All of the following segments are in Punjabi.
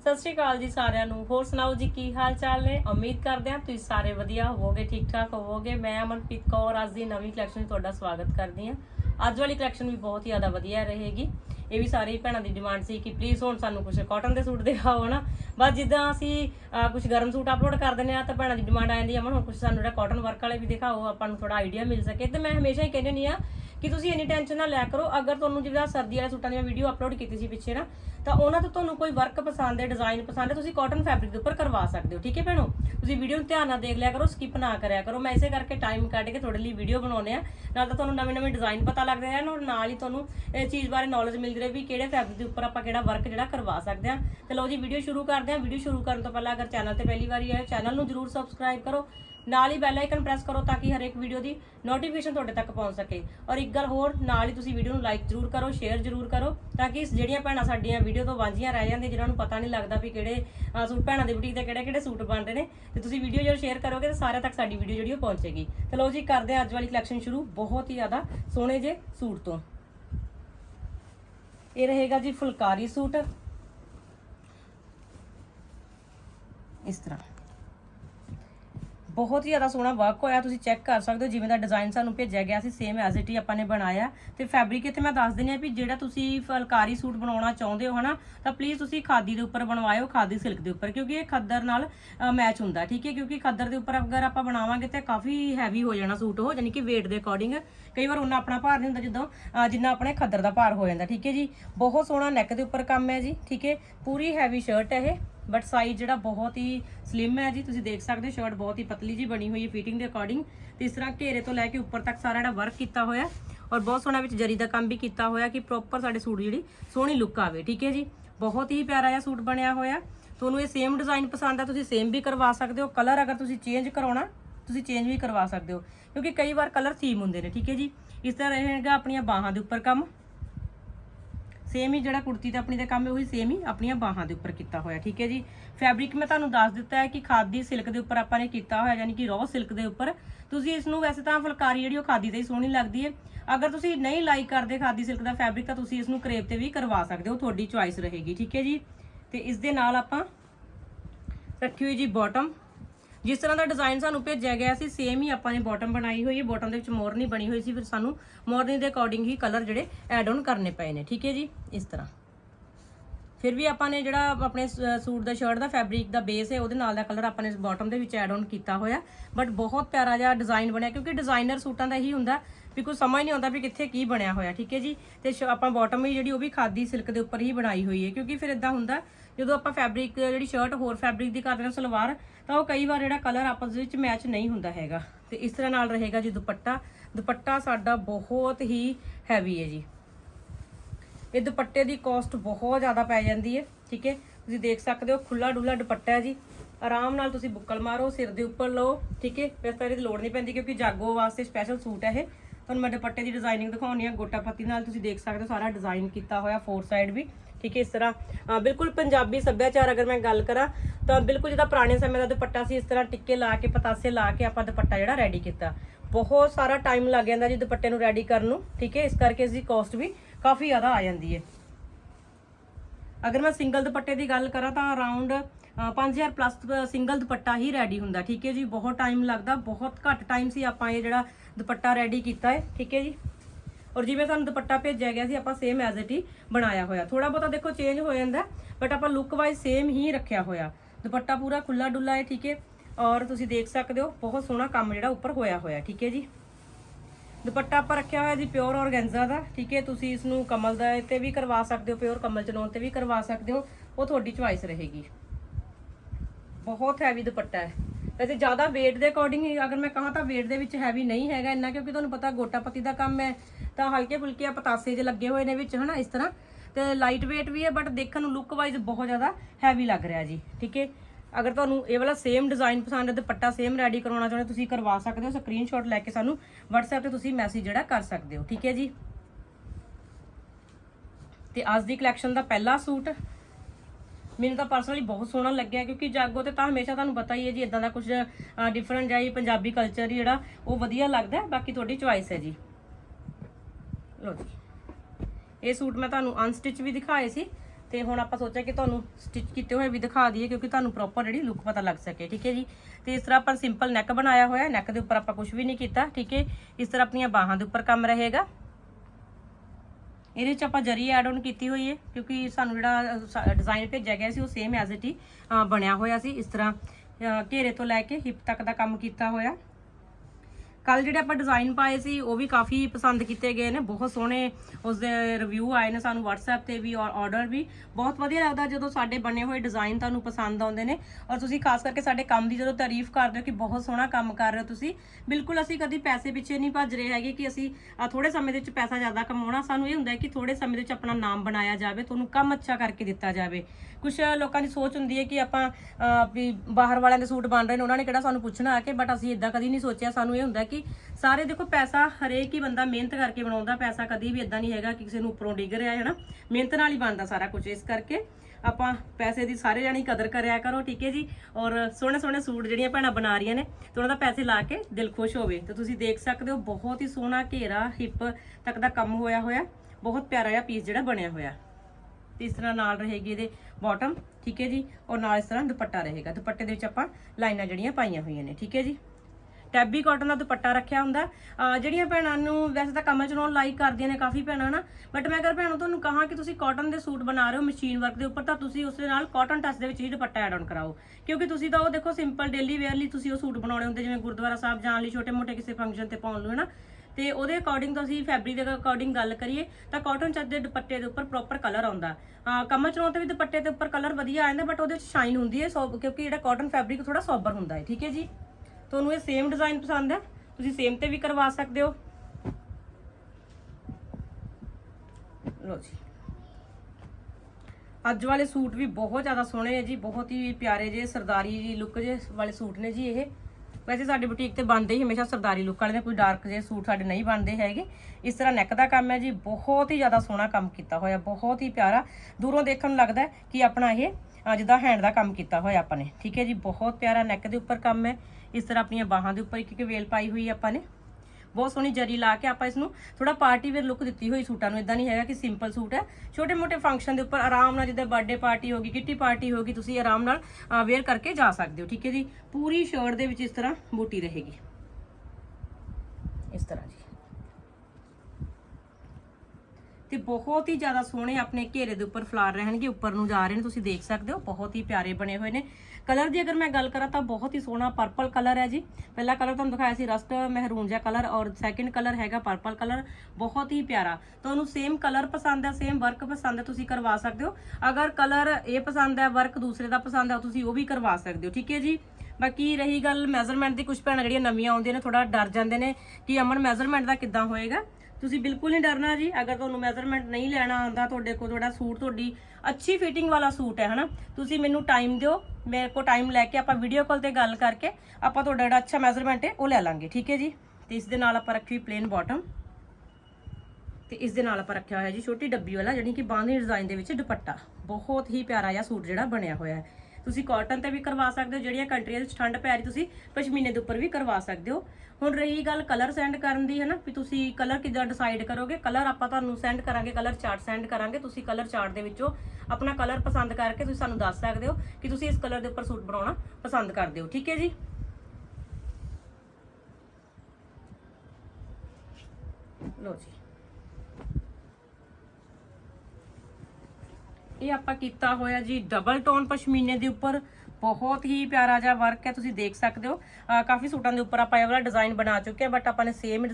ਸਤਿ ਸ਼੍ਰੀ ਅਕਾਲ ਜੀ ਸਾਰਿਆਂ ਨੂੰ। ਹੋਰ ਸੁਣਾਓ ਜੀ, ਕੀ ਹਾਲ ਚਾਲ ਨੇ? ਉਮੀਦ ਕਰਦੇ ਹਾਂ ਤੁਸੀਂ ਸਾਰੇ ਵਧੀਆ ਹੋਵੋਗੇ ਠੀਕ ਠਾਕ ਹੋਵੋਗੇ। ਮੈਂ ਅਮਨਪ੍ਰੀਤ ਕੌਰ, ਅੱਜ ਦੀ ਨਵੀਂ ਕਲੈਕਸ਼ਨ 'ਚ ਤੁਹਾਡਾ ਸਵਾਗਤ ਕਰਦੀ ਹਾਂ। ਅੱਜ ਵਾਲੀ ਕਲੈਕਸ਼ਨ ਵੀ ਬਹੁਤ ਹੀ ਜ਼ਿਆਦਾ ਵਧੀਆ ਰਹੇਗੀ। ਇਹ ਵੀ ਸਾਰੀ ਭੈਣਾਂ ਦੀ ਡਿਮਾਂਡ ਸੀ ਕਿ ਪਲੀਜ਼ ਹੁਣ ਸਾਨੂੰ ਕੁਝ ਕਾਟਨ ਦੇ ਸੂਟ ਦਿਖਾਓ ਨਾ ਬਸ ਜਿੱਦਾਂ ਅਸੀਂ ਕੁਝ ਗਰਮ ਸੂਟ ਅਪਲੋਡ ਕਰ ਦਿੰਦੇ ਆ ਤਾਂ ਭੈਣਾਂ ਦੀ ਡਿਮਾਂਡ ਆ ਜਾਂਦੀ ਹੈ ਅਮਨ ਹੁਣ ਕੁਝ ਸਾਨੂੰ ਜਿਹੜਾ ਕਾਟਨ ਵਰਕ ਵਾਲੇ ਵੀ ਦਿਖਾਓ, ਆਪਾਂ ਨੂੰ ਥੋੜਾ ਆਈਡੀਆ ਮਿਲ ਸਕੇ। ਤੇ ਮੈਂ ਹਮੇਸ਼ਾ ਹੀ ਕਹਿੰਦੀ ਹੁੰਦੀ ਆ ਕਿ ਤੁਸੀਂ ਇੰਨੀ ਟੈਨਸ਼ਨ ਨਾ ਲਿਆ ਕਰੋ। ਅਗਰ ਤੁਹਾਨੂੰ ਜਿਹੜਾ ਸਰਦੀ ਵਾਲੇ ਸੂਟਾਂ ਦੀ ਮੈਂ ਵੀਡੀਓ ਅਪਲੋਡ ਕੀਤੀ ਸੀ ਪਿੱਛੇ ਨਾ, ਤਾਂ ਉਹਨਾਂ ਤੋਂ ਤੁਹਾਨੂੰ ਕੋਈ ਵਰਕ ਪਸੰਦ ਹੈ ਡਿਜ਼ਾਈਨ ਪਸੰਦ ਹੈ, ਤੁਸੀਂ ਕਾਟਨ ਫੈਬਰਿਕ ਦੇ ਉੱਪਰ ਕਰਵਾ ਸਕਦੇ ਹੋ, ਠੀਕ ਹੈ ਭੈਣੋ? ਤੁਸੀਂ ਵੀਡੀਓ ਨੂੰ ਧਿਆਨ ਨਾਲ ਦੇਖ ਲਿਆ ਕਰੋ ਸਕਿਪ ਨਾ ਕਰਿਆ ਕਰੋ। ਮੈਂ ਇਸੇ ਕਰਕੇ ਟਾਈਮ ਕੱਢ ਕੇ ਤੁਹਾਡੇ ਲਈ ਵੀਡੀਓ ਬਣਾਉਨੇ ਆ ਨਾਲ ਤਾਂ ਤੁਹਾਨੂੰ ਨਵੇਂ ਨਵੇਂ ਡਿਜ਼ਾਈਨ ਪਤਾ ਲੱਗਦੇ ਰਹਿਣ ਔਰ ਨਾਲ ਹੀ ਤੁਹਾਨੂੰ ਇਹ ਚੀਜ਼ ਬਾਰੇ ਨੌਲੇਜ ਮਿਲਦੀ ਰਹੇ ਵੀ ਕਿਹੜੇ ਫੈਬਰਿਕ ਦੇ ਉੱਪਰ ਆਪਾਂ ਕਿਹੜਾ ਵਰਕ ਜਿਹੜਾ ਕਰਵਾ ਸਕਦੇ ਆ ਤੇ ਲਓ ਜੀ ਵੀਡੀਓ ਸ਼ੁਰੂ ਕਰਦੇ ਆ ਵੀਡੀਓ ਸ਼ੁਰੂ ਕਰਨ ਤੋਂ ਪਹਿਲਾਂ ਅਗਰ ਚੈਨਲ ਤੇ ਪਹਿਲੀ ਵਾਰੀ ਆਏ ਚੈਨਲ ਨੂੰ ਜਰੂਰ ਸਬਸਕ੍ਰਾਈਬ ਕਰੋ। ਨਾਲ ਹੀ ਬੈਲ ਆਈਕਨ ਪ੍ਰੈਸ ਕਰੋ ਤਾਂ ਕਿ ਹਰੇਕ ਵੀਡੀਓ ਦੀ ਨੋਟੀਫਿਕੇਸ਼ਨ ਤੁਹਾਡੇ ਤੱਕ ਪਹੁੰਚ ਸਕੇ। ਔਰ ਇੱਕ ਗੱਲ ਹੋਰ, ਨਾਲ ਹੀ ਤੁਸੀਂ ਵੀਡੀਓ ਨੂੰ ਲਾਈਕ ਜਰੂਰ ਕਰੋ ਸ਼ੇਅਰ ਜਰੂਰ ਕਰੋ, ਤਾਂ ਕਿ ਜਿਹੜੀਆਂ ਭੈਣਾਂ ਸਾਡੀਆਂ ਵੀਡੀਓ ਤੋਂ ਵਾਂਝੀਆਂ ਰਹਿ ਜਾਂਦੀਆਂ, ਜਿਨ੍ਹਾਂ ਨੂੰ ਪਤਾ ਨਹੀਂ ਲੱਗਦਾ ਵੀ ਕਿਹੜੇ ਸੂਟ ਭੈਣਾਂ ਦੇ ਬੁਟੀਕ ਤੇ ਕਿਹੜੇ ਕਿਹੜੇ ਸੂਟ ਬਣਦੇ ਨੇ, ਤੇ ਤੁਸੀਂ ਵੀਡੀਓ ਜਦੋਂ ਸ਼ੇਅਰ ਕਰੋਗੇ ਤਾਂ ਸਾਰਿਆਂ ਤੱਕ ਸਾਡੀ ਵੀਡੀਓ ਜਿਹੜੀ ਉਹ ਪਹੁੰਚੇਗੀ। ਤੇ ਲਓ ਜੀ, ਕਰਦੇ ਹਾਂ ਅੱਜ ਵਾਲੀ ਕਲੈਕਸ਼ਨ ਸ਼ੁਰੂ, ਬਹੁਤ ਹੀ ਜ਼ਿਆਦਾ ਸੋਹਣੇ ਜੇ ਸੂਟ ਤੋਂ। ਇਹ ਰਹੇਗਾ ਜੀ ਫੁਲਕਾਰੀ ਸੂਟ। ਇਸ ਤਰ੍ਹਾਂ। ਬਹੁਤ ਹੀ ਜ਼ਿਆਦਾ ਸੋਹਣਾ ਵਰਕ ਹੋਇਆ, ਤੁਸੀਂ ਚੈੱਕ ਕਰ ਸਕਦੇ ਹੋ, ਜਿਵੇਂ ਦਾ ਡਿਜ਼ਾਈਨ ਸਾਨੂੰ ਭੇਜਿਆ ਗਿਆ ਸੀ ਸੇਮ ਐਜ਼ ਇਟ ਹੀ ਆਪਾਂ ਨੇ ਬਣਾਇਆ। ਤੇ ਫੈਬਰਿਕ ਇੱਥੇ ਮੈਂ ਦੱਸ ਦਿੰਦੀ ਆ ਵੀ ਜਿਹੜਾ ਤੁਸੀਂ ਫਲਕਾਰੀ ਸੂਟ ਬਣਾਉਣਾ ਚਾਹੁੰਦੇ ਹੋ ਹਨਾ, ਤਾਂ ਪਲੀਜ਼ ਤੁਸੀਂ ਖਾਦੀ ਦੇ ਉੱਪਰ ਬਣਵਾਇਓ, ਖਾਦੀ ਸਿਲਕ ਦੇ ਉੱਪਰ, ਕਿਉਂਕਿ ਇਹ ਖੱਦਰ ਨਾਲ ਮੈਚ ਹੁੰਦਾ, ਠੀਕ ਹੈ? ਕਿਉਂਕਿ ਖੱਦਰ ਦੇ ਉੱਪਰ ਅਗਰ ਆਪਾਂ ਬਣਾਵਾਂਗੇ ਤਾਂ ਕਾਫੀ ਹੈਵੀ ਹੋ ਜਾਣਾ ਸੂਟ ਉਹ, ਯਾਨੀ ਕਿ weight ਦੇ ਅਕੋਰਡਿੰਗ ਕਈ ਵਾਰ ਉਹਨਾਂ ਆਪਣਾ ਭਾਰ ਨਹੀਂ ਹੁੰਦਾ ਜਦੋਂ ਜਿੰਨਾ ਆਪਣੇ ਖੱਦਰ ਦਾ ਭਾਰ ਹੋ ਜਾਂਦਾ, ਠੀਕ ਹੈ ਜੀ? ਬਹੁਤ ਸੋਹਣਾ ਨੈਕ ਦੇ ਉੱਪਰ ਕੰਮ ਹੈ ਜੀ, ਠੀਕ ਹੈ? ਪੂਰੀ ਹੈਵੀ ਸ਼ਰਟ ਹੈ ਇਹ। ਬਟ ਸਾਈਜ਼ ਜਿਹੜਾ ਬਹੁਤ ਹੀ ਸਲਿਮ ਹੈ ਜੀ, ਤੁਸੀਂ ਦੇਖ ਸਕਦੇ ਹੋ ਸ਼ਰਟ ਬਹੁਤ ਹੀ ਪਤਲੀ ਜੀ ਬਣੀ ਹੋਈ ਹੈ ਫਿਟਿੰਗ ਦੇ ਅਕੋਰਡਿੰਗ ਤੇ ਇਸ ਤਰ੍ਹਾਂ ਘੇਰੇ ਤੋਂ ਲੈ ਕੇ ਉੱਪਰ ਤੱਕ ਸਾਰਾ ਜਿਹੜਾ ਵਰਕ ਕੀਤਾ ਹੋਇਆ ਔਰ ਬਹੁਤ ਸੋਹਣਾ ਵਿੱਚ ਜਰੀ ਦਾ ਕੰਮ ਵੀ ਕੀਤਾ ਹੋਇਆ ਕਿ ਪ੍ਰੋਪਰ ਸਾਡੇ ਸੂਟ ਜਿਹੜੀ ਸੋਹਣੀ ਲੁੱਕ ਆਵੇ, ਠੀਕ ਹੈ ਜੀ? ਬਹੁਤ ਹੀ ਪਿਆਰਾ ਜਿਹਾ ਸੂਟ ਬਣਿਆ ਹੋਇਆ ਤੁਹਾਨੂੰ ਇਹ ਸੇਮ ਡਿਜ਼ਾਈਨ ਪਸੰਦ ਆ ਤੁਸੀਂ ਸੇਮ ਵੀ ਕਰਵਾ ਸਕਦੇ ਹੋ। ਕਲਰ ਅਗਰ ਤੁਸੀਂ ਚੇਂਜ ਕਰਾਉਣਾ, ਤੁਸੀਂ ਚੇਂਜ ਵੀ ਕਰਵਾ ਸਕਦੇ ਹੋ। ਕਿਉਂਕਿ ਕਈ ਵਾਰ ਕਲਰ ਥੀਮ ਹੁੰਦੇ ਨੇ, ਠੀਕ ਹੈ ਜੀ? ਇਸ ਤਰ੍ਹਾਂ ਰਹੇਗਾ ਆਪਣੀਆਂ ਬਾਹਾਂ ਦੇ ਉੱਪਰ ਕੰਮ। ਸੇਮ ਹੀ ਜਿਹੜਾ ਕੁੜਤੀ ਤੇ ਆਪਣੀ ਦਾ ਕੰਮ ਹੈ, ਉਹੀ ਸੇਮ ਹੀ ਆਪਣੀਆਂ ਬਾਹਾਂ ਦੇ ਉੱਪਰ ਕੀਤਾ ਹੋਇਆ, ਠੀਕ ਹੈ ਜੀ? ਫੈਬਰਿਕ ਮੈਂ ਤੁਹਾਨੂੰ ਦੱਸ ਦਿੱਤਾ ਹੈ ਕਿ ਖਾਦੀ ਸਿਲਕ ਦੇ ਉੱਪਰ ਆਪਾਂ ਨੇ ਕੀਤਾ ਹੋਇਆ, ਯਾਨੀ ਕਿ ਰॉ ਸਿਲਕ ਦੇ ਉੱਪਰ। ਤੁਸੀਂ ਇਸ ਨੂੰ ਵੈਸੇ ਤਾਂ ਫੁਲਕਾਰੀ ਜਿਹੜੀ ਉਹ ਖਾਦੀ ਤੇ ਹੀ ਸੋਹਣੀ ਲੱਗਦੀ ਹੈ। ਅਗਰ ਤੁਸੀਂ ਨਹੀਂ ਲਾਈਕ ਕਰਦੇ ਖਾਦੀ ਸਿਲਕ ਦਾ ਫੈਬਰਿਕ ਤਾਂ ਤੁਸੀਂ ਇਸ ਨੂੰ ਕਰੇਪ ਤੇ ਵੀ ਕਰਵਾ ਸਕਦੇ ਹੋ ਤੁਹਾਡੀ ਚੁਆਇਸ ਰਹੇਗੀ, ਠੀਕ ਹੈ ਜੀ? ਤੇ ਇਸ ਦੇ ਨਾਲ ਆਪਾਂ ਰੱਖੀ ਹੋਈ ਜੀ ਬਾਟਮ ਜਿਸ ਤਰ੍ਹਾਂ ਦਾ ਡਿਜ਼ਾਈਨ ਸਾਨੂੰ ਭੇਜਿਆ ਗਿਆ ਸੀ ਸੇਮ ਹੀ ਆਪਾਂ ਨੇ ਬਾਟਮ ਬਣਾਈ ਹੋਈ ਹੈ। ਬਾਟਮ ਦੇ ਵਿੱਚ ਮੋਰਨੀ ਬਣੀ ਹੋਈ ਸੀ, ਫਿਰ ਸਾਨੂੰ ਮੋਰਨੀ ਦੇ ਅਕੋਰਡਿੰਗ ਹੀ ਕਲਰ ਜਿਹੜੇ ਐਡ ਆਨ ਕਰਨੇ ਪਏ ਨੇ, ਠੀਕ ਹੈ ਜੀ? ਇਸ ਤਰ੍ਹਾਂ। ਫਿਰ ਵੀ ਆਪਾਂ ਨੇ ਜਿਹੜਾ ਆਪਣੇ ਸੂਟ ਦਾ ਸ਼ਰਟ ਦਾ ਫੈਬਰਿਕ ਦਾ ਬੇਸ ਹੈ, ਉਹਦੇ ਨਾਲ ਦਾ ਕਲਰ ਆਪਾਂ ਨੇ ਬਾਟਮ ਦੇ ਵਿੱਚ ਐਡ ਆਨ ਕੀਤਾ ਹੋਇਆ। ਬਟ ਬਹੁਤ ਪਿਆਰਾ ਜਿਹਾ ਡਿਜ਼ਾਈਨ ਬਣਿਆ, ਕਿਉਂਕਿ ਡਿਜ਼ਾਈਨਰ ਸੂਟਾਂ ਦਾ ਇਹੀ ਹੁੰਦਾ ਵੀ ਕੋਈ ਸਮਝ ਨਹੀਂ ਆਉਂਦਾ ਵੀ ਕਿੱਥੇ ਕੀ ਬਣਿਆ ਹੋਇਆ, ਠੀਕ ਹੈ ਜੀ? ਤੇ ਸ਼- ਆਪਾਂ ਬਾਟਮ ਵੀ ਜਿਹੜੀ ਉਹ ਵੀ ਖਾਦੀ ਸਿਲਕ ਦੇ ਉੱਪਰ ਹੀ ਬਣਾਈ ਹੋਈ ਹੈ, ਕਿਉਂਕਿ ਫਿਰ ਇਦਾਂ ਹੁੰਦਾ, ਜਦੋਂ ਆਪਾਂ ਫੈਬਰਿਕ ਜਿਹੜੀ ਸ਼ਰਟ ਹੋਰ ਫੈਬਰਿਕ ਦੀ ਕਰਦੇ ਹਾਂ, ਸਲਵਾਰ ਤਾਂ ਉਹ ਕਈ ਵਾਰ ਜਿਹੜਾ ਕਲਰ ਆਪਸ ਵਿੱਚ ਮੈਚ ਨਹੀਂ ਹੁੰਦਾ ਹੈਗਾ। ਤੇ ਇਸ ਤਰ੍ਹਾਂ ਨਾਲ ਰਹੇਗਾ ਜੀ ਦੁਪੱਟਾ। ਦੁਪੱਟਾ ਸਾਡਾ ਬਹੁਤ ਹੀ ਹੈਵੀ ਹੈ ਜੀ। ਇਹ ਦੁਪੱਟੇ ਦੀ ਕਾਸਟ ਬਹੁਤ ਜ਼ਿਆਦਾ ਪੈ ਜਾਂਦੀ ਹੈ, ਠੀਕ ਹੈ? ਤੁਸੀਂ ਦੇਖ ਸਕਦੇ ਹੋ ਖੁੱਲਾ ਡੁੱਲਾ ਦੁਪੱਟਾ ਹੈ ਜੀ। ਆਰਾਮ ਨਾਲ ਤੁਸੀਂ ਬੁੱਕਲ ਮਾਰੋ, ਸਿਰ ਦੇ ਉੱਪਰ ਲਓ, ਠੀਕ ਹੈ? ਇਸ ਤਰ੍ਹਾਂ ਇਹਦੀ ਲੋੜ ਨਹੀਂ ਪੈਂਦੀ ਕਿਉਂਕਿ ਜਾਗੋ ਵਾਸਤੇ ਸਪੈਸ਼ਲ ਸੂਟ ਹੈ ਇਹ। ਤੁਹਾਨੂੰ ਮੈਂ ਦੁਪੱਟੇ ਦੀ ਡਿਜ਼ਾਈਨਿੰਗ ਦਿਖਾਉਣੀ ਹੈ ਗੋਟਾ ਪੱਤੀ ਨਾਲ ਤੁਸੀਂ ਦੇਖ ਸਕਦੇ ਹੋ, ਸਾਰਾ ਡਿਜ਼ਾਈਨ ਕੀਤਾ ਹੋਇਆ ਫੋਰ ਸਾਈਡ ਵੀ। ਠੀਕ ਹੈ, ਇਸ ਤਰ੍ਹਾਂ, ਅਹ, ਬਿਲਕੁਲ ਪੰਜਾਬੀ ਸੱਭਿਆਚਾਰ ਅਗਰ ਮੈਂ ਗੱਲ ਕਰਾਂ, ਤਾਂ ਬਿਲਕੁਲ ਜਿਹਦਾ ਪੁਰਾਣੇ ਸਮੇਂ ਦਾ ਦੁਪੱਟਾ ਸੀ, ਇਸ ਤਰ੍ਹਾਂ ਟਿੱਕੇ ਲਾ ਕੇ, ਪਤਾਸੇ ਲਾ ਕੇ ਆਪਾਂ ਦੁਪੱਟਾ ਜਿਹੜਾ ਰੈਡੀ ਕੀਤਾ। ਬਹੁਤ ਸਾਰਾ ਟਾਈਮ ਲੱਗ ਜਾਂਦਾ ਜੀ ਦੁਪੱਟੇ ਨੂੰ ਰੈਡੀ ਕਰਨ ਨੂੰ, ਠੀਕ ਹੈ, ਇਸ ਕਰਕੇ ਇਸ ਦੀ ਕਾਸਟ ਵੀ ਕਾਫੀ ਜ਼ਿਆਦਾ ਆ ਜਾਂਦੀ ਹੈ। ਅਗਰ ਮੈਂ ਸਿੰਗਲ ਦੁਪੱਟੇ ਦੀ ਗੱਲ ਕਰਾਂ, ਤਾਂ ਅਰਾਊਂਡ 5000 ਪਲੱਸ ਸਿੰਗਲ ਦੁਪੱਟਾ ਹੀ ਰੈਡੀ ਹੁੰਦਾ, ਠੀਕ ਹੈ ਜੀ, ਬਹੁਤ ਟਾਈਮ ਲੱਗਦਾ, ਬਹੁਤ ਘੱਟ ਟਾਈਮ ਸੀ ਆਪਾਂ ਇਹ ਜਿਹੜਾ ਦੁਪੱਟਾ ਰੈਡੀ ਕੀਤਾ ਹੈ, ਠੀਕ ਹੈ ਜੀ। ਔਰ ਜਿਵੇਂ ਸਾਨੂੰ ਦੁਪੱਟਾ ਭੇਜਿਆ ਗਿਆ ਸੀ, ਆਪਾਂ ਸੇਮ ਐਜ਼ ਇਟ ਹੀ ਬਣਾਇਆ ਹੋਇਆ। ਥੋੜਾ ਬਹੁਤਾ ਦੇਖੋ ਚੇਂਜ ਹੋ ਜਾਂਦਾ ਬਟ ਆਪਾਂ ਲੁੱਕ ਵਾਈਜ਼ ਸੇਮ ਹੀ ਰੱਖਿਆ ਹੋਇਆ। ਦੁਪੱਟਾ ਪੂਰਾ ਖੁੱਲਾ ਡੁੱਲਾ ਹੈ, ਠੀਕ ਹੈ? ਔਰ ਤੁਸੀਂ ਦੇਖ ਸਕਦੇ ਹੋ, ਬਹੁਤ ਸੋਹਣਾ ਕੰਮ ਜਿਹੜਾ ਉੱਪਰ ਹੋਇਆ ਹੋਇਆ, ਠੀਕ ਹੈ ਜੀ? ਦੁਪੱਟਾ ਆਪਾਂ ਰੱਖਿਆ ਹੋਇਆ ਜੀ ਪਿਓਰ ਔਰਗੈਂਜ਼ਾ ਦਾ, ਠੀਕ ਹੈ? ਤੁਸੀਂ ਇਸ ਨੂੰ ਕਮਲ ਦਾ ਤੇ ਵੀ ਕਰਵਾ ਸਕਦੇ ਹੋ ਪਿਓਰ ਕਮਲ ਚਲਾਉਣ ਤੇ ਵੀ ਕਰਵਾ ਸਕਦੇ ਹੋ, ਉਹ ਤੁਹਾਡੀ ਚੁਆਇਸ ਰਹੇਗੀ। ਬਹੁਤ ਹੈਵੀ ਦੁਪੱਟਾ ਹੈ। ਵੈਸੇ ਜ਼ਿਆਦਾ weight ਦੇ ਅਕੋਰਡਿੰਗ ਅਗਰ ਮੈਂ ਕਹਾਂ ਤਾਂ weight ਦੇ ਵਿੱਚ ਹੈਵੀ ਨਹੀਂ ਹੈਗਾ ਇੰਨਾ ਕਿਉਂਕਿ ਤੁਹਾਨੂੰ ਪਤਾ ਗੋਟਾਪੱਤੀ ਦਾ ਕੰਮ ਹੈ ਤਾਂ ਹਲਕੇ ਫੁਲਕੇ ਆ ਪਤਾਸੇ ਜੇ ਲੱਗੇ ਹੋਏ ਨੇ ਵਿੱਚ ਹਨਾ ਇਸ ਤਰ੍ਹਾਂ। ਤੇ ਲਾਈਟ weight ਵੀ ਹੈ ਬਟ ਦੇਖਣ ਨੂੰ ਲੁੱਕ ਵਾਈਜ਼ ਬਹੁਤ ਜ਼ਿਆਦਾ ਹੈਵੀ ਲੱਗ ਰਿਹਾ ਜੀ ਠੀਕ ਹੈ? ਅਗਰ ਤੁਹਾਨੂੰ ਇਹ ਵਾਲਾ ਸੇਮ ਡਿਜ਼ਾਈਨ ਪਸੰਦ ਹੈ ਦੁਪੱਟਾ ਸੇਮ ਰੈਡੀ ਕਰਵਾਉਣਾ ਚਾਹੁੰਦੇ ਹੋ, ਤੁਸੀਂ ਕਰਵਾ ਸਕਦੇ ਹੋ ਸਕਰੀਨਸ਼ਾਟ ਲੈ ਕੇ ਸਾਨੂੰ WhatsApp ਤੇ ਤੁਸੀਂ ਮੈਸੇਜ ਜਿਹੜਾ ਕਰ ਸਕਦੇ ਹੋ ਠੀਕ ਹੈ ਜੀ? ਤੇ ਅੱਜ ਦੀ ਕਲੈਕਸ਼ਨ ਦਾ ਪਹਿਲਾ ਸੂਟ ਮੈਨੂੰ ਤਾਂ ਪਰਸਨਲੀ ਬਹੁਤ ਸੋਹਣਾ ਲੱਗਿਆ, ਕਿਉਂਕਿ ਜਾਗੋ ਤੇ ਤਾਂ ਹਮੇਸ਼ਾ ਤੁਹਾਨੂੰ ਪਤਾ ਹੀ ਹੈ ਜੀ ਇਦਾਂ ਦਾ ਕੁਝ ਡਿਫਰੈਂਟ ਜਾਈ ਪੰਜਾਬੀ ਕਲਚਰ ਹੀ ਜਿਹੜਾ, ਉਹ ਵਧੀਆ ਲੱਗਦਾ ਬਾਕੀ ਤੁਹਾਡੀ ਚੁਆਇਸ ਹੈ ਜੀ। ਲੋ ਜੀ। ਇਹ ਸੂਟ ਮੈਂ ਤੁਹਾਨੂੰ ਅਨਸਟਿਚ ਵੀ ਦਿਖਾਏ ਸੀ ਤੇ ਹੁਣ ਆਪਾਂ ਸੋਚਿਆ ਕਿ ਤੁਹਾਨੂੰ ਸਟਿਚ ਕੀਤੇ ਹੋਏ ਵੀ ਦਿਖਾ ਦਈਏ, ਕਿਉਂਕਿ ਤੁਹਾਨੂੰ ਪ੍ਰੋਪਰ ਜਿਹੜੀ ਲੁੱਕ ਪਤਾ ਲੱਗ ਸਕੇ, ਠੀਕ ਹੈ ਜੀ? ਤੇ ਇਸ ਤਰ੍ਹਾਂ ਆਪਾਂ ਸਿੰਪਲ ਨੈਕ ਬਣਾਇਆ ਹੋਇਆ ਨੈਕ ਦੇ ਉੱਪਰ ਆਪਾਂ ਕੁਝ ਵੀ ਨਹੀਂ ਕੀਤਾ, ਠੀਕ ਹੈ? ਇਸ ਤਰ੍ਹਾਂ ਆਪਣੀਆਂ ਬਾਹਾਂ ਦੇ ਉੱਪਰ ਕੰਮ ਰਹੇਗਾ। ਇਹਦੇ ਵਿੱਚ ਆਪਾਂ ਜਰੀ ਐਡ ਆਨ ਕੀਤੀ ਹੋਈ ਹੈ, ਕਿਉਂਕਿ ਸਾਨੂੰ ਜਿਹੜਾ ਡਿਜ਼ਾਈਨ ਭੇਜਿਆ ਗਿਆ ਸੀ, ਉਹ ਸੇਮ ਐਜ਼ ਇਟ ਹੀ ਬਣਿਆ ਹੋਇਆ ਸੀ, ਇਸ ਤਰ੍ਹਾਂ ਘੇਰੇ ਤੋਂ ਲੈ ਕੇ ਹਿਪ ਤੱਕ ਦਾ ਕੰਮ ਕੀਤਾ ਹੋਇਆ। ਕੱਲ ਜਿਹੜੇ ਆਪਾਂ ਡਿਜ਼ਾਈਨ ਪਾਏ ਸੀ, ਉਹ ਵੀ ਕਾਫੀ ਪਸੰਦ ਕੀਤੇ ਗਏ ਨੇ, ਬਹੁਤ ਸੋਹਣੇ ਉਸ ਦੇ ਰਿਵਿਊ ਆਏ ਨੇ ਸਾਨੂੰ WhatsApp ਤੇ ਵੀ ਔਰ ਆਰਡਰ ਵੀ। ਬਹੁਤ ਵਧੀਆ ਲੱਗਦਾ ਜਦੋਂ ਸਾਡੇ ਬਣੇ ਹੋਏ ਡਿਜ਼ਾਈਨ ਤੁਹਾਨੂੰ ਪਸੰਦ ਆਉਂਦੇ ਨੇ। ਔਰ ਤੁਸੀਂ ਖਾਸ ਕਰਕੇ ਸਾਡੇ ਕੰਮ ਦੀ ਜਦੋਂ ਤਾਰੀਫ ਕਰਦੇ ਹੋ ਕਿ ਬਹੁਤ ਸੋਹਣਾ ਕੰਮ ਕਰ ਰਹੇ ਹੋ ਤੁਸੀਂ, ਬਿਲਕੁਲ ਅਸੀਂ ਕਦੀ ਪੈਸੇ ਪਿੱਛੇ ਨਹੀਂ ਭੱਜ ਰਹੇ ਹੈਗੇ ਕਿ ਅਸੀਂ ਆਹ ਥੋੜੇ ਸਮੇਂ ਦੇ ਵਿੱਚ ਪੈਸਾ ਜ਼ਿਆਦਾ ਕਮਾਉਣਾ। ਸਾਨੂੰ ਇਹ ਹੁੰਦਾ ਕਿ ਥੋੜੇ ਸਮੇਂ ਦੇ ਵਿੱਚ ਆਪਣਾ ਨਾਮ ਬਣਾਇਆ ਜਾਵੇ, ਤੁਹਾਨੂੰ ਕੰਮ ਅੱਛਾ ਕਰਕੇ ਦਿੱਤਾ ਜਾਵੇ। ਕੁਝ ਲੋਕਾਂ ਦੀ ਸੋਚ ਹੁੰਦੀ ਹੈ ਕਿ ਆਪਾਂ ਵੀ ਬਾਹਰ ਵਾਲਿਆਂ ਦੇ ਸੂਟ ਬਣ ਰਹੇ ਨੇ, ਉਹਨਾਂ ਨੇ ਕਿਹੜਾ ਸਾਨੂੰ ਪੁੱਛਣਾ ਆ ਕੇ ਬਟ ਅਸੀਂ ਇਦਾਂ ਕਦੀ ਨਹੀਂ ਸੋਚਿਆ। ਸਾਨੂੰ ਇਹ ਹੁੰਦਾ ਕਿ ਸਾਰੇ ਦੇਖੋ ਪੈਸਾ ਹਰੇਕ ਹੀ ਬੰਦਾ ਮਿਹਨਤ ਕਰਕੇ ਬਣਾਉਂਦਾ, ਪੈਸਾ ਕਦੀ ਵੀ ਇਦਾਂ ਨਹੀਂ ਹੈਗਾ ਕਿ ਕਿਸੇ ਨੂੰ ਉੱਪਰੋਂ ਡਿੱਗ ਰਿਹਾ ਹੈ ਨਾ ਮਿਹਨਤ ਨਾਲ ਹੀ ਬਣਦਾ ਸਾਰਾ ਕੁਝ ਇਸ ਕਰਕੇ ਆਪਾਂ ਪੈਸੇ ਦੀ ਸਾਰੇ ਜਾਣੀ ਕਦਰ ਕਰਿਆ ਕਰੋ, ਠੀਕ ਹੈ ਜੀ? ਔਰ ਸੋਹਣੇ ਸੋਹਣੇ ਸੂਟ ਜਿਹੜੀਆਂ ਭੈਣਾਂ ਬਣਾ ਰਹੀਆਂ ਨੇ, ਤੇ ਉਹਨਾਂ ਦਾ ਪੈਸੇ ਲਾ ਕੇ ਦਿਲ ਖੁਸ਼ ਹੋਵੇ। ਤੇ ਤੁਸੀਂ ਦੇਖ ਸਕਦੇ ਹੋ, ਬਹੁਤ ਹੀ ਸੋਹਣਾ, ਘੇਰਾ, ਹਿੱਪ ਤੱਕ ਦਾ ਕੰਮ ਹੋਇਆ ਹੋਇਆ, ਬਹੁਤ ਪਿਆਰਾ ਜਿਹਾ ਪੀਸ ਜਿਹੜਾ ਬਣਿਆ ਹੋਇਆ। ਇਸ ਤਰ੍ਹਾਂ ਨਾਲ ਰਹੇਗੀ ਇਹਦੇ ਬਾਟਮ ਠੀਕ ਹੈ ਜੀ? ਔਰ ਨਾਲ ਇਸ ਤਰ੍ਹਾਂ ਦੁਪੱਟਾ ਰਹੇਗਾ। ਦੁਪੱਟੇ ਦੇ ਵਿੱਚ ਆਪਾਂ ਲਾਈਨਾਂ ਜਿਹੜੀਆਂ ਪਾਈਆਂ ਹੋਈਆਂ ਨੇ, ਠੀਕ ਹੈ ਜੀ? ਟੈਬੀ ਕਾਟਨ ਦਾ ਦੁਪੱਟਾ ਰੱਖਿਆ ਹੁੰਦਾ। ਜਿਹੜੀਆਂ ਭੈਣਾਂ ਨੂੰ ਵੈਸੇ ਤਾਂ ਕਮਲ ਚਲਾਉਣ ਲਾਈਕ ਕਰਦੀਆਂ ਨੇ ਕਾਫੀ ਭੈਣਾਂ ਨਾ ਬਟ ਮੈਂ ਅਗਰ ਭੈਣੋ ਤੁਹਾਨੂੰ ਕਹਾਂ ਕਿ ਤੁਸੀਂ ਕਾਟਨ ਦੇ ਸੂਟ ਬਣਾ ਰਹੇ ਹੋ ਮਸ਼ੀਨ ਵਰਕ ਦੇ ਉੱਪਰ, ਤਾਂ ਤੁਸੀਂ ਉਸ ਦੇ ਨਾਲ ਕਾਟਨ ਟੱਚ ਦੇ ਵਿੱਚ ਹੀ ਦੁਪੱਟਾ ਐਡ ਆਨ ਕਰਾਓ। ਕਿਉਂਕਿ ਤੁਸੀਂ ਤਾਂ ਉਹ ਦੇਖੋ ਸਿੰਪਲ ਡੇਲੀ ਵੇਅਰ ਲਈ ਤੁਸੀਂ ਉਹ ਸੂਟ ਬਣਾਉਣੇ ਹੁੰਦੇ, ਜਿਵੇਂ ਗੁਰਦੁਆਰਾ ਸਾਹਿਬ ਜਾਣ ਲਈ ਛੋਟੇ ਮੋਟੇ ਕਿਸੇ ਫੰਕਸ਼ਨ ਤੇ ਪਾਉਣ ਨੂੰ ਹੈ ਨਾ ਤੇ ਉਹਦੇ ਅਕੋਰਡਿੰਗ ਤੁਸੀਂ ਫੈਬਰਿਕ ਦੇ ਅਕੋਰਡਿੰਗ ਗੱਲ ਕਰੀਏ, ਤਾਂ ਕਾਟਨ ਚੱਜ ਦੇ ਦੁਪੱਟੇ ਦੇ ਉੱਪਰ ਪ੍ਰੋਪਰ ਕਲਰ ਆਉਂਦਾ। ਕਮਲ ਕਮਰ ਤੇ ਵੀ ਦੁਪੱਟੇ ਦੇ ਉੱਪਰ ਕਲਰ ਵਧੀਆ ਆ ਜਾਂਦਾ ਬਟ ਉਹਦੇ ਵਿੱਚ ਸ਼ਾਈਨ ਹੁੰਦੀ ਹੈ, ਸੋ ਕਿਉਂਕਿ ਜਿਹੜਾ ਕਾਟਨ ਫੈਬਰਿਕ ਥੋੜਾ ਸੋਬਰ ਹੁੰਦਾ ਹੈ, ਠੀਕ ਹੈ ਜੀ? ਤੁਹਾਨੂੰ ਇਹ ਸੇਮ ਡਿਜ਼ਾਈਨ ਪਸੰਦ ਹੈ? ਤੁਸੀਂ ਸੇਮ ਤੇ ਵੀ ਕਰਵਾ ਸਕਦੇ ਹੋ। ਲੋ ਜੀ। ਅੱਜ ਵਾਲੇ ਸੂਟ ਵੀ ਬਹੁਤ ਜ਼ਿਆਦਾ ਸੋਹਣੇ ਹੈ ਜੀ, ਬਹੁਤ ਹੀ ਪਿਆਰੇ ਜੇ ਸਰਦਾਰੀ ਜੀ ਲੁੱਕ ਜੇ ਵਾਲੇ ਸੂਟ ਨੇ ਜੀ ਇਹ। ਵੈਸੇ ਸਾਡੇ ਬੁਟੀਕ ਤੇ ਬਣਦੇ ਹੀ ਹਮੇਸ਼ਾ ਸਰਦਾਰੀ ਲੁੱਕ ਵਾਲੇ ਨੇ, ਕੋਈ ਡਾਰਕ ਜੇ ਸੂਟ ਸਾਡੇ ਨਹੀਂ ਬਣਦੇ ਹੈਗੇ। ਇਸ ਤਰ੍ਹਾਂ ਨੈਕ ਦਾ ਕੰਮ ਹੈ ਜੀ, ਬਹੁਤ ਹੀ ਜ਼ਿਆਦਾ ਸੋਹਣਾ ਕੰਮ ਕੀਤਾ ਹੋਇਆ, ਬਹੁਤ ਹੀ ਪਿਆਰਾ। ਦੂਰੋਂ ਦੇਖਣ ਨੂੰ ਲੱਗਦਾ ਕਿ ਆਪਣਾ ਇਹ ਅਹ, ਜਿੱਦਾਂ ਹੈਂਡ ਦਾ ਕੰਮ ਕੀਤਾ ਹੋਇਆ ਆਪਾਂ ਨੇ। ਠੀਕ ਹੈ ਜੀ ਬਹੁਤ ਪਿਆਰਾ ਨੈਕ ਦੇ ਉੱਪਰ ਕੰਮ ਹੈ। ਇਸ ਤਰ੍ਹਾਂ ਆਪਣੀਆਂ ਬਾਹਾਂ ਦੇ ਉੱਪਰ ਇੱਕ ਇੱਕ ਵੇਲ ਪਾਈ ਹੋਈ ਆਪਾਂ ਨੇ। ਬਹੁਤ ਸੋਹਣੀ ਜਰੀ ਲਾ ਕੇ ਆਪਾਂ ਇਸ ਨੂੰ ਥੋੜਾ ਪਾਰਟੀ ਵੇਅਰ ਲੁੱਕ ਦਿੱਤੀ ਹੋਈ ਸੂਟਾਂ ਨੂੰ। ਇਦਾਂ ਨਹੀਂ ਹੈਗਾ ਕਿ ਸਿੰਪਲ ਸੂਟ ਹੈ। ਛੋਟੇ ਮੋਟੇ ਫੰਕਸ਼ਨ ਦੇ ਉੱਪਰ ਆਰਾਮ ਨਾਲ ਜਿੱਦਾਂ ਬਰਥਡੇ ਪਾਰਟੀ ਹੋਗੀ ਕਿੱਟੀ ਪਾਰਟੀ ਹੋਗੀ ਤੁਸੀਂ ਆਰਾਮ ਨਾਲ ਵੇਅਰ ਕਰਕੇ ਜਾ ਸਕਦੇ ਹੋ। ਠੀਕ ਹੈ ਜੀ ਪੂਰੀ ਸ਼ਰਟ ਦੇ ਵਿੱਚ ਇਸ ਤਰ੍ਹਾਂ ਬੂਟੀ ਰਹੇਗੀ। ਇਸ ਤਰ੍ਹਾਂ ਜੀ। ਤੇ ਬਹੁਤ ਹੀ ਜ਼ਿਆਦਾ ਸੋਹਣੇ ਆਪਣੇ ਘੇਰੇ ਦੇ ਉੱਪਰ ਫਲਾਰ ਰਹਿਣਗੇ, ਉੱਪਰ ਨੂੰ ਜਾ ਰਹੇ ਨੇ, ਤੁਸੀਂ ਦੇਖ ਸਕਦੇ ਹੋ, ਬਹੁਤ ਹੀ ਪਿਆਰੇ ਬਣੇ ਹੋਏ ਨੇ। ਕਲਰ ਦੀ ਅਗਰ ਮੈਂ ਗੱਲ ਕਰਾਂ ਤਾਂ ਬਹੁਤ ਹੀ ਸੋਹਣਾ ਪਰਪਲ ਕਲਰ ਹੈ ਜੀ। ਪਹਿਲਾ ਕਲਰ ਤੁਹਾਨੂੰ ਦਿਖਾਇਆ ਸੀ ਰਸਟ ਮਹਿਰੂਨ ਜਿਹਾ ਕਲਰ ਔਰ ਸੈਕਿੰਡ ਕਲਰ ਹੈਗਾ ਪਰਪਲ ਕਲਰ, ਬਹੁਤ ਹੀ ਪਿਆਰਾ। ਤੁਹਾਨੂੰ ਸੇਮ ਕਲਰ ਪਸੰਦ ਹੈ ਸੇਮ ਵਰਕ ਪਸੰਦ ਹੈ, ਤੁਸੀਂ ਕਰਵਾ ਸਕਦੇ ਹੋ। ਅਗਰ ਕਲਰ ਇਹ ਪਸੰਦ ਹੈ ਵਰਕ ਦੂਸਰੇ ਦਾ ਪਸੰਦ ਹੈ, ਤੁਸੀਂ ਉਹ ਵੀ ਕਰਵਾ ਸਕਦੇ ਹੋ, ਠੀਕ ਹੈ ਜੀ? ਬਾਕੀ ਰਹੀ ਗੱਲ ਮੈਜ਼ਰਮੈਂਟ ਦੀ ਕੁਝ ਭੈਣਾਂ ਜਿਹੜੀਆਂ ਨਵੀਆਂ ਆਉਂਦੀਆਂ ਨੇ ਥੋੜਾ ਡਰ ਜਾਂਦੇ ਨੇ ਕਿ ਅਮਨ ਮੈਜ਼ਰਮੈਂਟ ਦਾ ਕਿੱਦਾਂ ਹੋਏਗਾ। ਤੁਸੀਂ ਬਿਲਕੁਲ ਨਹੀਂ ਡਰਨਾ ਜੀ, ਅਗਰ ਤੁਹਾਨੂੰ ਮੈਜ਼ਰਮੈਂਟ ਨਹੀਂ ਲੈਣਾ ਆਉਂਦਾ ਤੁਹਾਡੇ ਕੋਲ, ਤੁਹਾਡਾ ਸੂਟ, ਤੁਹਾਡੀ ਅੱਛੀ ਫਿਟਿੰਗ ਵਾਲਾ ਸੂਟ ਹੈ, ਹਨਾ? ਤੁਸੀਂ ਮੈਨੂੰ ਟਾਈਮ ਦਿਓ, ਮੇਰੇ ਕੋਲ ਟਾਈਮ ਲੈ ਕੇ ਆਪਾਂ ਵੀਡੀਓ ਕਾਲ ਤੇ ਗੱਲ ਕਰਕੇ ਆਪਾਂ ਤੁਹਾਡਾ ਜਿਹੜਾ ਅੱਛਾ ਮੈਜ਼ਰਮੈਂਟ ਹੈ, ਉਹ ਲੈ ਲਾਂਗੇ, ਠੀਕ ਹੈ ਜੀ? ਤੇ ਇਸ ਦੇ ਨਾਲ ਆਪਾਂ ਰੱਖੀ ਪਲੇਨ ਬਾਟਮ ਤੇ ਇਸ ਦੇ ਨਾਲ ਆਪਾਂ ਰੱਖਿਆ ਹੋਇਆ ਜੀ ਛੋਟੀ ਡੱਬੀ ਵਾਲਾ ਜਿਹੜੀ ਕਿ ਬਾਂਦੀ ਡਿਜ਼ਾਈਨ ਦੇ ਵਿੱਚ ਦੁਪੱਟਾ। ਬਹੁਤ ਹੀ ਪਿਆਰਾ ਜਿਹਾ ਸੂਟ ਜਿਹੜਾ ਬਣਿਆ ਹੋਇਆ ਹੈ। ਤੁਸੀਂ ਕਾਟਨ ਤੇ ਵੀ ਕਰਵਾ ਸਕਦੇ ਹੋ, ਜਿਹੜੀਆਂ ਕੰਟਰੀਆਂ ਵਿੱਚ ਠੰਡ ਪੈ ਰਹੀ, ਤੁਸੀਂ ਪਸ਼ਮੀਨੇ ਦੇ ਉੱਪਰ ਵੀ ਕਰਵਾ ਸਕਦੇ ਹੋ। ਹੁਣ ਰਹੀ ਗੱਲ ਕਲਰ ਸੈਂਡ ਕਰਨ ਦੀ ਹੈ ਨਾ ਵੀ ਤੁਸੀਂ ਕਲਰ ਕਿੱਦਾਂ ਡਿਸਾਈਡ ਕਰੋਗੇ? ਕਲਰ ਆਪਾਂ ਤੁਹਾਨੂੰ ਸੈਂਡ ਕਰਾਂਗੇ ਕਲਰ ਚਾਰਟ ਸੈਂਡ ਕਰਾਂਗੇ, ਤੁਸੀਂ ਕਲਰ ਚਾਰਟ ਦੇ ਵਿੱਚੋਂ ਆਪਣਾ ਕਲਰ ਪਸੰਦ ਕਰਕੇ ਤੁਸੀਂ ਸਾਨੂੰ ਦੱਸ ਸਕਦੇ ਹੋ ਕਿ ਤੁਸੀਂ ਇਸ ਕਲਰ ਦੇ ਉੱਪਰ ਸੂਟ ਬਣਾਉਣਾ ਪਸੰਦ ਕਰਦੇ ਹੋ, ਠੀਕ ਹੈ ਜੀ? ਲੋ ਜੀ। ਇਹ ਆਪਾਂ ਕੀਤਾ ਹੋਇਆ ਜੀ ਡਬਲ ਟੋਨ ਪਸ਼ਮੀਨੇ ਦੇ ਉੱਪਰ। ਬਹੁਤ ਹੀ ਪਿਆਰਾ ਜਿਹਾ ਵਰਕ ਹੈ, ਤੁਸੀਂ ਦੇਖ ਸਕਦੇ ਹੋ। ਕਾਫੀ ਸੂਟਾਂ ਦੇ ਉੱਪਰ ਆਪਾਂ ਇਹ ਵਾਲਾ ਡਿਜ਼ਾਈਨ ਬਣਾ ਚੁੱਕੇ ਆ ਬਟ ਆਪਾਂ ਨੇ ਸੇਮ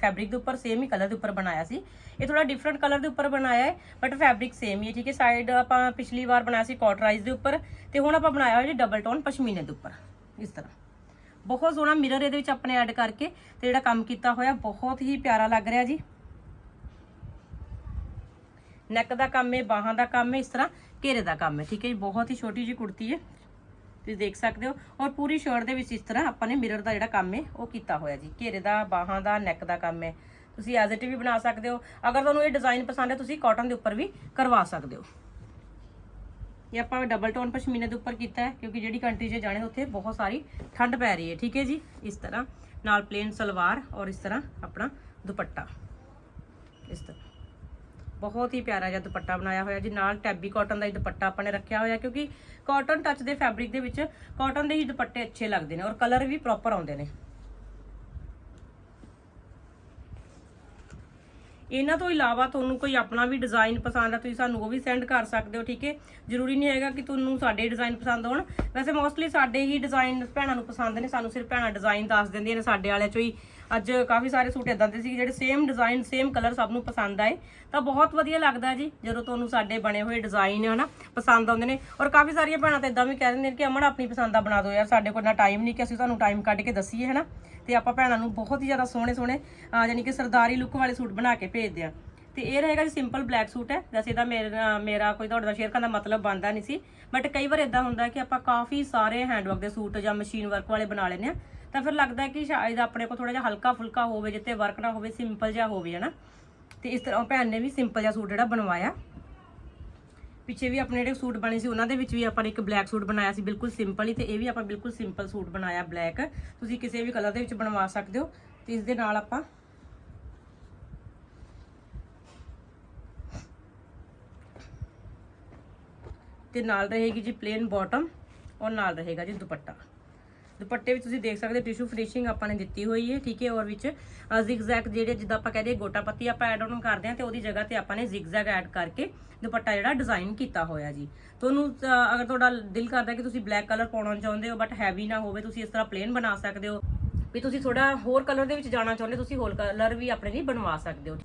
ਫੈਬਰਿਕ ਦੇ ਉੱਪਰ ਸੇਮ ਹੀ ਕਲਰ ਦੇ ਉੱਪਰ ਬਣਾਇਆ ਸੀ। ਇਹ ਥੋੜਾ ਡਿਫਰੈਂਟ ਕਲਰ ਦੇ ਉੱਪਰ ਬਣਾਇਆ ਹੈ ਬਟ ਫੈਬਰਿਕ ਸੇਮ ਹੀ ਹੈ, ਠੀਕ ਹੈ। ਸਾਈਡ ਆਪਾਂ ਪਿਛਲੀ ਵਾਰ ਬਣਾਇਆ ਸੀ ਕਾਟਰਾਈਜ਼ ਦੇ ਉੱਪਰ ਤੇ ਹੁਣ ਆਪਾਂ ਬਣਾਇਆ ਹੋਇਆ ਜੀ ਡਬਲ ਟੋਨ ਪਸ਼ਮੀਨੇ ਦੇ ਉੱਪਰ, ਇਸ ਤਰ੍ਹਾਂ। ਬਹੁਤ ਸੋਹਣਾ ਮਿਰਰ ਇਹਦੇ ਵਿੱਚ ਆਪਣੇ ਐਡ ਕਰਕੇ ਤੇ ਜਿਹੜਾ ਕੰਮ ਕੀਤਾ ਹੋਇਆ, ਬਹੁਤ ਹੀ ਪਿਆਰਾ ਲੱਗ ਰਿਹਾ ਜੀ। ਨੈਕ ਦਾ ਕੰਮ ਹੈ, ਬਾਹਾਂ ਦਾ ਕੰਮ ਹੈ, ਇਸ ਤਰ੍ਹਾਂ ਘੇਰੇ ਦਾ ਕੰਮ ਹੈ, ਠੀਕ ਹੈ ਜੀ? ਬਹੁਤ ਹੀ ਛੋਟੀ ਜੀ ਕੁੜਤੀ ਹੈ। ਤੁਸੀਂ ਦੇਖ ਸਕਦੇ ਹੋ। ਔਰ ਪੂਰੀ ਸ਼ਰਟ ਦੇ ਵਿੱਚ ਇਸ ਤਰ੍ਹਾਂ ਆਪਾਂ ਨੇ ਮਿਰਰ ਦਾ ਜਿਹੜਾ ਕੰਮ ਹੈ, ਉਹ ਕੀਤਾ ਹੋਇਆ ਜੀ। ਘੇਰੇ ਦਾ, ਬਾਹਾਂ ਦਾ ਨੈਕ ਦਾ ਕੰਮ ਹੈ। ਤੁਸੀਂ ਐਜ਼ ਇਟ ਵੀ ਬਣਾ ਸਕਦੇ ਹੋ। ਅਗਰ ਤੁਹਾਨੂੰ ਇਹ ਡਿਜ਼ਾਈਨ ਪਸੰਦ ਹੈ, ਤੁਸੀਂ ਕਾਟਨ ਦੇ ਉੱਪਰ ਵੀ ਕਰਵਾ ਸਕਦੇ ਹੋ। ਇਹ ਆਪਾਂ ਡਬਲ ਟੋਨ ਪਸ਼ਮੀਨੇ ਦੇ ਉੱਪਰ ਕੀਤਾ ਹੈ, ਕਿਉਂਕਿ ਜਿਹੜੀ ਕੰਟਰੀ 'ਚ ਜਾਣੇ ਉੱਥੇ ਬਹੁਤ ਸਾਰੀ ਠੰਡ ਪੈ ਰਹੀ ਹੈ, ਠੀਕ ਹੈ ਜੀ? ਇਸ ਤਰ੍ਹਾਂ ਨਾਲ ਪਲੇਨ ਸਲਵਾਰ ਔਰ ਇਸ ਤਰ੍ਹਾਂ ਆਪਣਾ ਦੁਪੱਟਾ। ਇਸ ਤਰ੍ਹਾਂ। ਬਹੁਤ ਹੀ ਪਿਆਰਾ ਜਿਹਾ ਦੁਪੱਟਾ ਬਣਾਇਆ ਹੋਇਆ ਜੀ। ਨਾਲ ਟੈਬੀ ਕਾਟਨ ਦਾ ਹੀ ਦੁਪੱਟਾ ਆਪਾਂ ਨੇ ਰੱਖਿਆ ਹੋਇਆ, ਕਿਉਂਕਿ ਕਾਟਨ ਟੱਚ ਦੇ ਫੈਬਰਿਕ ਦੇ ਵਿੱਚ ਕਾਟਨ ਦੇ ਹੀ ਦੁਪੱਟੇ ਅੱਛੇ ਲੱਗਦੇ ਨੇ ਔਰ ਕਲਰ ਵੀ ਪ੍ਰੋਪਰ ਆਉਂਦੇ ਨੇ। ਇਹਨਾਂ ਤੋਂ ਇਲਾਵਾ ਤੁਹਾਨੂੰ ਕੋਈ ਆਪਣਾ ਵੀ ਡਿਜ਼ਾਈਨ ਪਸੰਦ ਆ, ਤੁਸੀਂ ਸਾਨੂੰ ਉਹ ਵੀ ਸੈਂਡ ਕਰ ਸਕਦੇ ਹੋ, ਠੀਕ ਹੈ? ਜ਼ਰੂਰੀ ਨਹੀਂ ਹੈਗਾ ਕਿ ਤੁਹਾਨੂੰ ਸਾਡੇ ਡਿਜ਼ਾਈਨ ਪਸੰਦ ਹੋਣ। ਵੈਸੇ ਮੋਸਟਲੀ ਸਾਡੇ ਹੀ ਡਿਜ਼ਾਈਨ ਭੈਣਾਂ ਨੂੰ ਪਸੰਦ ਨੇ, ਸਾਨੂੰ ਸਿਰਫ ਭੈਣਾਂ ਡਿਜ਼ਾਈਨ ਦੱਸ ਦਿੰਦੀਆਂ ਨੇ, ਸਾਡੇ ਵਾਲਿਆਂ ਚੋਂ ਹੀ ਅੱਜ ਕਾਫੀ ਸਾਰੇ ਸੂਟ ਇਦਾਂ ਦੇ ਸੀ ਜਿਹੜੇ ਸੇਮ ਡਿਜ਼ਾਈਨ ਸੇਮ ਕਲਰ ਸਭ ਨੂੰ ਪਸੰਦ ਆਏ। ਤਾਂ ਬਹੁਤ ਵਧੀਆ ਲੱਗਦਾ ਜੀ, ਜਦੋਂ ਤੁਹਾਨੂੰ ਸਾਡੇ ਬਣੇ ਹੋਏ ਡਿਜ਼ਾਈਨ ਹਨਾ, ਪਸੰਦ ਆਉਂਦੇ ਨੇ। ਔਰ ਕਾਫੀ ਸਾਰੀਆਂ ਭੈਣਾਂ ਤਾਂ ਇਦਾਂ ਵੀ ਕਹਿ ਦਿੰਦੇ ਨੇ ਕਿ, ਅਮਨ, ਆਪਣੀ ਪਸੰਦ ਦਾ ਬਣਾ ਦਿਓ ਯਾਰ, ਸਾਡੇ ਕੋਲ ਨਾ ਟਾਈਮ ਨਹੀਂ ਕਿ ਅਸੀਂ ਤੁਹਾਨੂੰ ਟਾਈਮ ਕੱਢ ਕੇ ਦੱਸੀਏ ਹਨਾ। ਤੇ ਆਪਾਂ ਭੈਣਾਂ ਨੂੰ ਬਹੁਤ ਹੀ ਜ਼ਿਆਦਾ ਸੋਹਣੇ ਸੋਹਣੇ ਯਾਨੀ ਕਿ ਸਰਦਾਰੀ ਲੁੱਕ ਵਾਲੇ ਸੂਟ ਬਣਾ ਕੇ ਭੇਜਦੇ ਆ ਤੇ ਇਹ ਰਹੇਗਾ ਜੀ ਸਿੰਪਲ ਬਲੈਕ ਸੂਟ ਹੈ। ਵੈਸੇ ਇਹਦਾ ਮੇਰਾ ਮੇਰਾ ਕੋਈ ਤੁਹਾਡੇ ਨਾਲ ਸ਼ੇਅਰ ਕਰਨ ਦਾ ਮਤਲਬ ਬਣਦਾ ਨਹੀਂ ਸੀ। ਬਟ ਕਈ ਵਾਰ ਇਦਾਂ ਹੁੰਦਾ ਕਿ ਆਪਾਂ ਕਾਫੀ ਸਾਰੇ ਹੈਂਡਵਰਕ ਦੇ ਸੂਟ ਜਾਂ ਮਸ਼ੀਨ ਵਰਕ ਵਾਲੇ ਬਣਾ ਲੈਂਦੇ ਆ ਤਾਂ ਫਿਰ ਲੱਗਦਾ ਕਿ ਸ਼ਾਇਦ ਆਪਣੇ ਕੋਲ ਥੋੜਾ ਜਿਹਾ ਹਲਕਾ ਫੁਲਕਾ ਹੋਵੇ ਜਿੱਤੇ ਵਰਕ ਨਾ ਹੋਵੇ ਸਿੰਪਲ ਜਿਹਾ ਹੋਵੇ, ਹਨਾ? ਤੇ ਇਸ ਤਰ੍ਹਾਂ ਭੈਣ ਨੇ ਵੀ ਸਿੰਪਲ ਜਿਹਾ ਸੂਟ ਜਿਹੜਾ ਬਣਵਾਇਆ। ਪਿੱਛੇ ਵੀ ਆਪਣੇ ਜਿਹੜੇ ਸੂਟ ਬਣੇ ਸੀ, ਉਹਨਾਂ ਦੇ ਵਿੱਚ ਵੀ ਆਪਾਂ ਨੇ ਇੱਕ ਬਲੈਕ ਸੂਟ ਬਣਾਇਆ ਸੀ, ਬਿਲਕੁਲ ਸਿੰਪਲ ਹੀ, ਤੇ ਇਹ ਵੀ ਆਪਾਂ ਬਿਲਕੁਲ ਸਿੰਪਲ ਸੂਟ ਬਣਾਇਆ ਬਲੈਕ ਤੁਸੀਂ ਕਿਸੇ ਵੀ ਕਲਰ ਦੇ ਵਿੱਚ ਬਣਵਾ ਸਕਦੇ ਹੋ, ਤੇ ਇਸ ਦੇ ਨਾਲ ਆਪਾਂ ਤੇ ਨਾਲ ਰਹੇਗੀ ਜੀ ਪਲੇਨ ਬਾਟਮ ਔਰ ਨਾਲ ਰਹੇਗਾ ਜੀ ਦੁਪੱਟਾ। ਦੁਪੱਟੇ ਵਿੱਚ ਤੁਸੀਂ ਦੇਖ ਸਕਦੇ ਟਿਸ਼ੂ ਫਿਨਿਸ਼ਿੰਗ ਆਪਾਂ ਨੇ ਦਿੱਤੀ ਹੋਈ ਹੈ, ਠੀਕ ਹੈ, ਔਰ ਵਿੱਚ ਜ਼ਿਗਜ਼ੈਗ ਜਿਹੜੇ ਜਿੱਦਾਂ ਆਪਾਂ ਕਹਦੇ ਗੋਟਾ ਪੱਤੀ ਆਪਾਂ ਐਡ ਆਨ ਕਰਦੇ ਹਾਂ ਤੇ ਉਹਦੀ ਜਗ੍ਹਾ ਤੇ ਆਪਾਂ ਨੇ ਜ਼ਿਗਜ਼ੈਗ ਐਡ ਕਰਕੇ ਦੁਪੱਟਾ ਜਿਹੜਾ ਡਿਜ਼ਾਈਨ ਕੀਤਾ ਹੋਇਆ ਜੀ। ਤੁਹਾਨੂੰ ਅਗਰ ਤੁਹਾਡਾ ਦਿਲ ਕਰਦਾ ਕਿ ਤੁਸੀਂ ਬਲੈਕ ਕਲਰ ਪਾਉਣਾ ਚਾਹੁੰਦੇ ਹੋ ਬਟ ਹੈਵੀ ਨਾ ਹੋਵੇ, ਤੁਸੀਂ ਇਸ ਤਰ੍ਹਾਂ ਪਲੇਨ ਬਣਾ ਸਕਦੇ ਹੋ। ਵੀ ਤੁਸੀਂ ਥੋੜਾ ਹੋਰ ਕਲਰ ਦੇ ਵਿੱਚ ਜਾਣਾ ਚਾਹੁੰਦੇ ਤੁਸੀਂ ਹੋਰ ਕਲਰ ਵੀ ਆਪਣੇ ਲਈ ਬਣਵਾ ਸਕਦੇ ਹੋ।